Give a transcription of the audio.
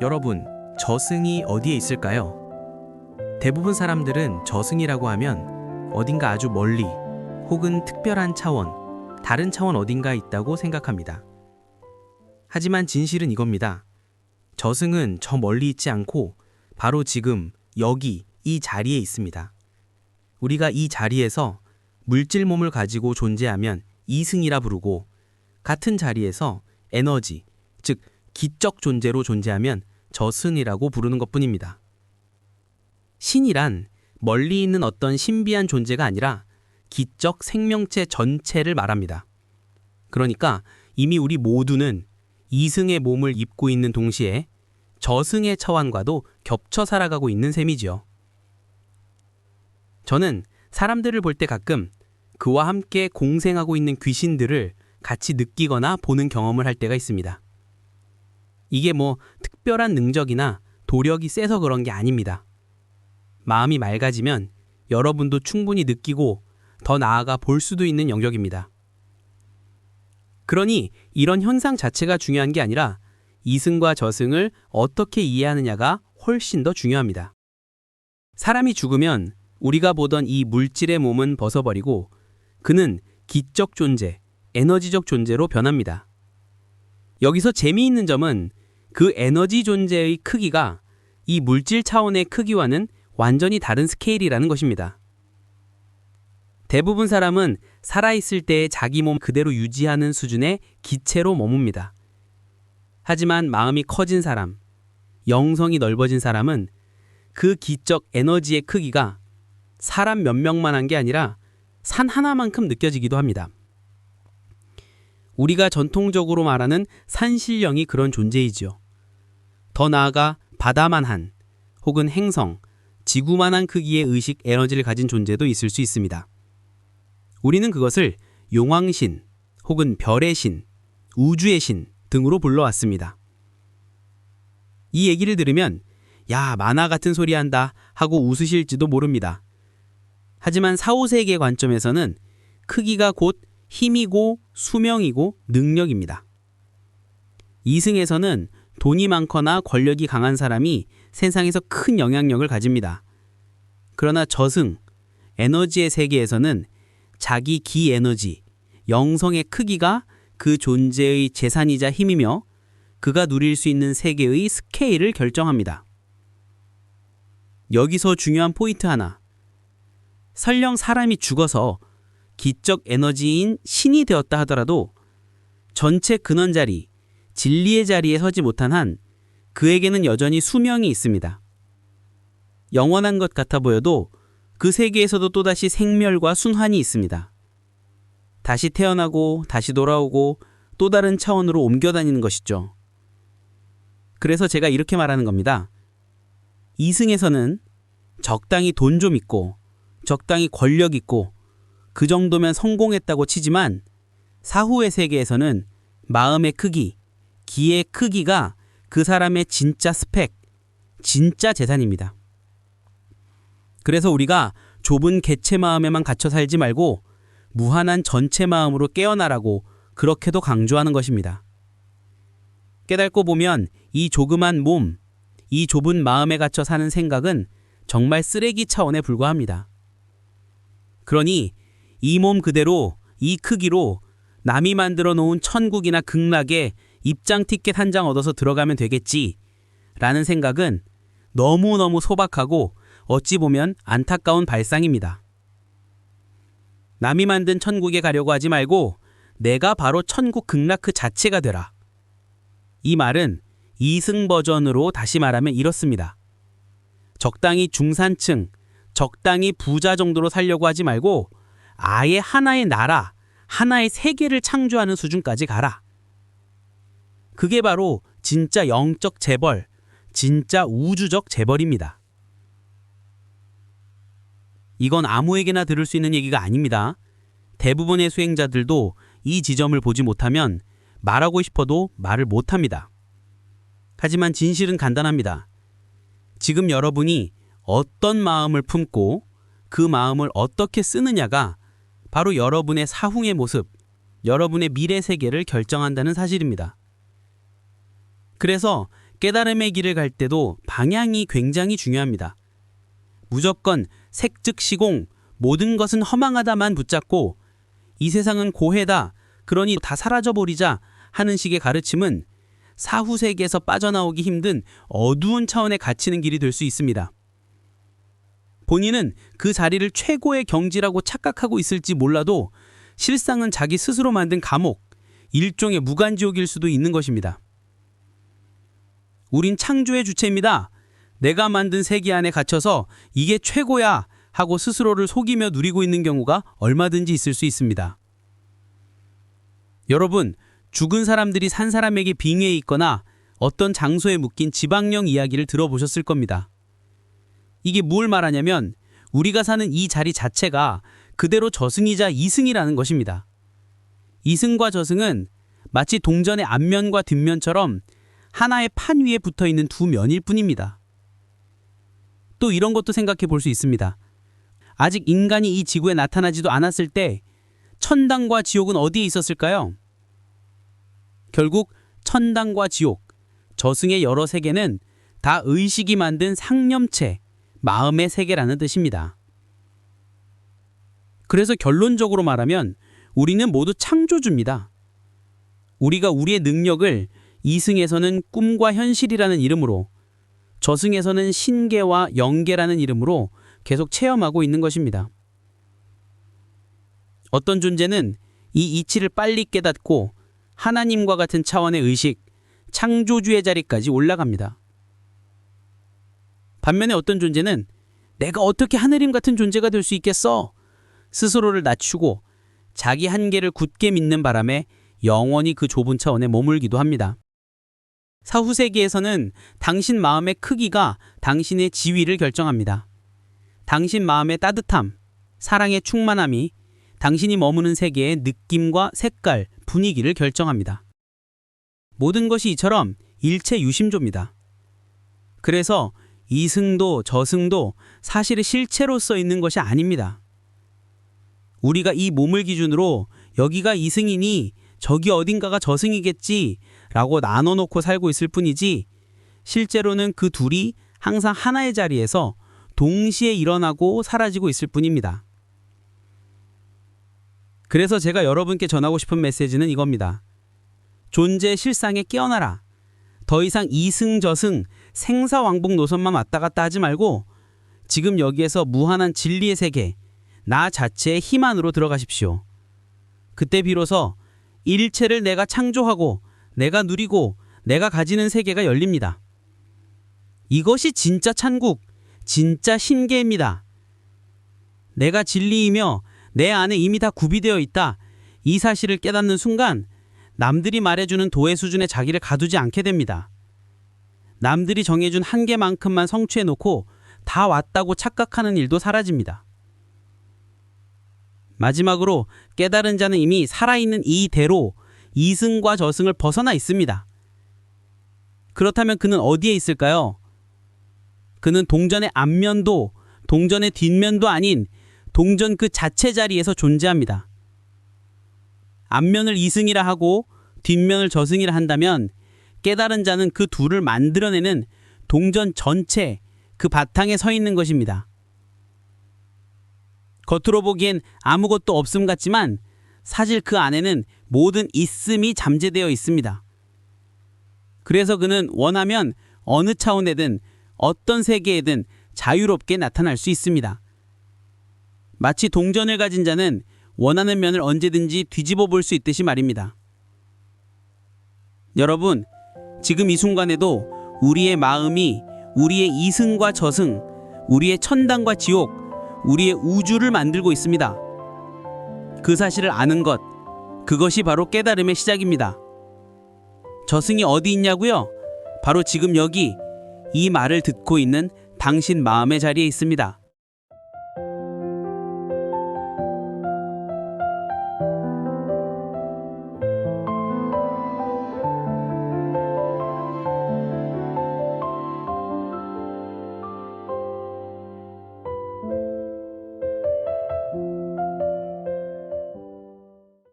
여러분, 저승이 어디에 있을까요? 대부분 사람들은 저승이라고 하면 어딘가 아주 멀리 혹은 특별한 차원, 다른 차원 어딘가 있다고 생각합니다. 하지만 진실은 이겁니다. 저승은 저 멀리 있지 않고 바로 지금 여기 이 자리에 있습니다. 우리가 이 자리에서 물질 몸을 가지고 존재하면 이승이라 부르고 같은 자리에서 에너지, 즉 기적 존재로 존재하면 저승이라고 부르는 것뿐입니다. 신이란 멀리 있는 어떤 신비한 존재가 아니라 기적 생명체 전체를 말합니다. 그러니까 이미 우리 모두는 이승의 몸을 입고 있는 동시에 저승의 차원과도 겹쳐 살아가고 있는 셈이지요. 저는 사람들을 볼 때 가끔 그와 함께 공생하고 있는 귀신들을 같이 느끼거나 보는 경험을 할 때가 있습니다. 이게 뭐 특별한 능력이나 도력이 세서 그런 게 아닙니다. 마음이 맑아지면 여러분도 충분히 느끼고 더 나아가 볼 수도 있는 영역입니다. 그러니 이런 현상 자체가 중요한 게 아니라 이승과 저승을 어떻게 이해하느냐가 훨씬 더 중요합니다. 사람이 죽으면 우리가 보던 이 물질의 몸은 벗어버리고 그는 기적 존재, 에너지적 존재로 변합니다. 여기서 재미있는 점은 그 에너지 존재의 크기가 이 물질 차원의 크기와는 완전히 다른 스케일이라는 것입니다. 대부분 사람은 살아있을 때의 자기 몸 그대로 유지하는 수준의 기체로 머뭅니다. 하지만 마음이 커진 사람, 영성이 넓어진 사람은 그 기적 에너지의 크기가 사람 몇 명만 한 게 아니라 산 하나만큼 느껴지기도 합니다. 우리가 전통적으로 말하는 산신령이 그런 존재이지요. 더 나아가 바다만 한 혹은 행성, 지구만한 크기의 의식 에너지를 가진 존재도 있을 수 있습니다. 우리는 그것을 용왕신 혹은 별의 신, 우주의 신 등으로 불러왔습니다. 이 얘기를 들으면 야, 만화 같은 소리 한다 하고 웃으실지도 모릅니다. 하지만 사후세계 관점에서는 크기가 곧 힘이고 수명이고 능력입니다. 이승에서는 돈이 많거나 권력이 강한 사람이 세상에서 큰 영향력을 가집니다. 그러나 저승, 에너지의 세계에서는 자기 기 에너지, 영성의 크기가 그 존재의 재산이자 힘이며 그가 누릴 수 있는 세계의 스케일을 결정합니다. 여기서 중요한 포인트 하나. 설령 사람이 죽어서 기적 에너지인 신이 되었다 하더라도 전체 근원 자리, 진리의 자리에 서지 못한 한 그에게는 여전히 수명이 있습니다. 영원한 것 같아 보여도 그 세계에서도 또다시 생멸과 순환이 있습니다. 다시 태어나고 다시 돌아오고 또 다른 차원으로 옮겨 다니는 것이죠. 그래서 제가 이렇게 말하는 겁니다. 이승에서는 적당히 돈 좀 있고 적당히 권력 있고 그 정도면 성공했다고 치지만 사후의 세계에서는 마음의 크기, 기의 크기가 그 사람의 진짜 스펙, 진짜 재산입니다. 그래서 우리가 좁은 개체 마음에만 갇혀 살지 말고 무한한 전체 마음으로 깨어나라고 그렇게도 강조하는 것입니다. 깨닫고 보면 이 조그만 몸, 이 좁은 마음에 갇혀 사는 생각은 정말 쓰레기 차원에 불과합니다. 그러니 이 몸 그대로 이 크기로 남이 만들어 놓은 천국이나 극락에 입장 티켓 한 장 얻어서 들어가면 되겠지 라는 생각은 너무너무 소박하고 어찌 보면 안타까운 발상입니다. 남이 만든 천국에 가려고 하지 말고 내가 바로 천국 극락 그 자체가 되라. 이 말은 이승 버전으로 다시 말하면 이렇습니다. 적당히 중산층, 적당히 부자 정도로 살려고 하지 말고 아예 하나의 나라, 하나의 세계를 창조하는 수준까지 가라. 그게 바로 진짜 영적 재벌, 진짜 우주적 재벌입니다. 이건 아무에게나 들을 수 있는 얘기가 아닙니다. 대부분의 수행자들도 이 지점을 보지 못하면 말하고 싶어도 말을 못합니다. 하지만 진실은 간단합니다. 지금 여러분이 어떤 마음을 품고 그 마음을 어떻게 쓰느냐가 바로 여러분의 사후의 모습, 여러분의 미래 세계를 결정한다는 사실입니다. 그래서 깨달음의 길을 갈 때도 방향이 굉장히 중요합니다. 무조건 색즉시공 모든 것은 허망하다만 붙잡고 이 세상은 고해다 그러니 다 사라져 버리자 하는 식의 가르침은 사후 세계에서 빠져나오기 힘든 어두운 차원에 갇히는 길이 될 수 있습니다. 본인은 그 자리를 최고의 경지라고 착각하고 있을지 몰라도 실상은 자기 스스로 만든 감옥, 일종의 무간지옥일 수도 있는 것입니다. 우린 창조의 주체입니다. 내가 만든 세계 안에 갇혀서 이게 최고야 하고 스스로를 속이며 누리고 있는 경우가 얼마든지 있을 수 있습니다. 여러분, 죽은 사람들이 산 사람에게 빙의해 있거나 어떤 장소에 묶인 지방령 이야기를 들어보셨을 겁니다. 이게 뭘 말하냐면 우리가 사는 이 자리 자체가 그대로 저승이자 이승이라는 것입니다. 이승과 저승은 마치 동전의 앞면과 뒷면처럼 하나의 판 위에 붙어 있는 두 면일 뿐입니다. 또 이런 것도 생각해 볼 수 있습니다. 아직 인간이 이 지구에 나타나지도 않았을 때 천당과 지옥은 어디에 있었을까요? 결국 천당과 지옥, 저승의 여러 세계는 다 의식이 만든 상념체, 마음의 세계라는 뜻입니다. 그래서 결론적으로 말하면 우리는 모두 창조주입니다. 우리가 우리의 능력을 이승에서는 꿈과 현실이라는 이름으로 저승에서는 신계와 영계라는 이름으로 계속 체험하고 있는 것입니다. 어떤 존재는 이 이치를 빨리 깨닫고 하나님과 같은 차원의 의식, 창조주의 자리까지 올라갑니다. 반면에 어떤 존재는 내가 어떻게 하느님 같은 존재가 될 수 있겠어? 스스로를 낮추고 자기 한계를 굳게 믿는 바람에 영원히 그 좁은 차원에 머물기도 합니다. 사후 세계에서는 당신 마음의 크기가 당신의 지위를 결정합니다. 당신 마음의 따뜻함, 사랑의 충만함이 당신이 머무는 세계의 느낌과 색깔, 분위기를 결정합니다. 모든 것이 이처럼 일체 유심조입니다. 그래서 이승도 저승도 사실의 실체로서 있는 것이 아닙니다. 우리가 이 몸을 기준으로 여기가 이승이니 저기 어딘가가 저승이겠지 라고 나눠 놓고 살고 있을 뿐이지 실제로는 그 둘이 항상 하나의 자리에서 동시에 일어나고 사라지고 있을 뿐입니다. 그래서 제가 여러분께 전하고 싶은 메시지는 이겁니다. 존재 실상에 깨어나라. 더 이상 이승저승 생사왕복 노선만 왔다 갔다 하지 말고 지금 여기에서 무한한 진리의 세계, 나 자체의 힘 안으로 들어가십시오. 그때 비로소 일체를 내가 창조하고 내가 누리고 내가 가지는 세계가 열립니다. 이것이 진짜 찬국, 진짜 신계입니다. 내가 진리이며 내 안에 이미 다 구비되어 있다. 이 사실을 깨닫는 순간 남들이 말해주는 도의 수준의 자기를 가두지 않게 됩니다. 남들이 정해준 한계만큼만 성취해놓고 다 왔다고 착각하는 일도 사라집니다. 마지막으로 깨달은 자는 이미 살아있는 이대로 이승과 저승을 벗어나 있습니다. 그렇다면 그는 어디에 있을까요? 그는 동전의 앞면도 동전의 뒷면도 아닌 동전 그 자체 자리에서 존재합니다. 앞면을 이승이라 하고 뒷면을 저승이라 한다면 깨달은 자는 그 둘을 만들어내는 동전 전체 그 바탕에 서 있는 것입니다. 겉으로 보기엔 아무것도 없음 같지만 사실 그 안에는 모든 있음이 잠재되어 있습니다. 그래서 그는 원하면 어느 차원에든 어떤 세계에든 자유롭게 나타날 수 있습니다. 마치 동전을 가진 자는 원하는 면을 언제든지 뒤집어 볼 수 있듯이 말입니다. 여러분, 지금 이 순간에도 우리의 마음이 우리의 이승과 저승, 우리의 천당과 지옥, 우리의 우주를 만들고 있습니다. 그 사실을 아는 것, 그것이 바로 깨달음의 시작입니다. 저승이 어디 있냐고요? 바로 지금 여기 이 말을 듣고 있는 당신 마음의 자리에 있습니다.